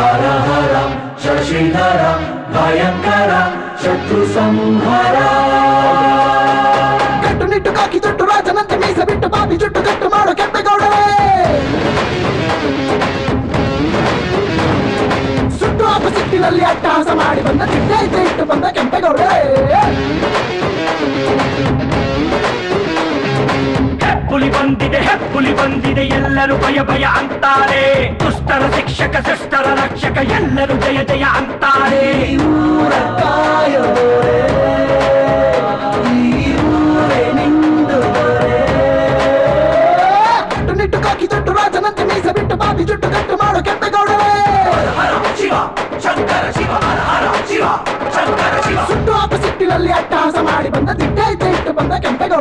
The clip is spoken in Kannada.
ಹರ ಹರ शशिधरं भयङ्करं ಶತ್ರುಸಂಹಾರ ಕಟ್ಟು ನಿಟ್ಟು ಕಾಕಿ ಜುಟ್ಟು, ರಾಜನಂತೆ ಮೀಸ ಬಿಟ್ಟು ಬಾಬಿ ಜುಟ್ಟು ಕಟ್ಟು ಮಾಡೋ ಕೆಂಪೇಗೌಡರೇ ಸುಟ್ಟು ಹಾಕು ಸಿಟ್ಟಿನಲ್ಲಿ ಅಟ್ಟಹಾಸ ಮಾಡಿ ಬಂದ ಚಿಟ್ಟೈತೆ ಇಟ್ಟು ಬಂದ ಬಂದಿದೆ ಹೆಪ್ಪುಲಿ ಬಂದಿದೆ ಎಲ್ಲರೂ ಭಯ ಭಯ ಅಂತಾರೆ. ದುಷ್ಟರ ಶಿಕ್ಷಕ ಶಿಷ್ಟರ ರಕ್ಷಕ ಎಲ್ಲರೂ ಜಯ ಜಯ ಅಂತಾರೆ. ಕಾಕಿ ತೊಟ್ಟು ರಾಜನಂತೆ ಮೀಸ ಬಿಟ್ಟು ಬಾಬಿ ಜುಟ್ಟು ಕಟ್ಟು ಕೆಟ್ಟ ಕೆಂಪೇಗೌಡರೇ. ಶಿವ ಶಂಕರ ಶಿವ ಹರ ಹರ ಶಿವ ಶಂಕರ ಶಿವ. ಸುಟ್ಟು ಹಾಕು ಸಿಟ್ಟಿನಲ್ಲಿ ಅಟ್ಟಹಾಸ ಮಾಡಿ ಬಂದ ದಿಟ್ಟ ಇದ್ದೆ ಇಟ್ಟು ಬಂದ ಕೆಂಪೇಗೌಡರೇ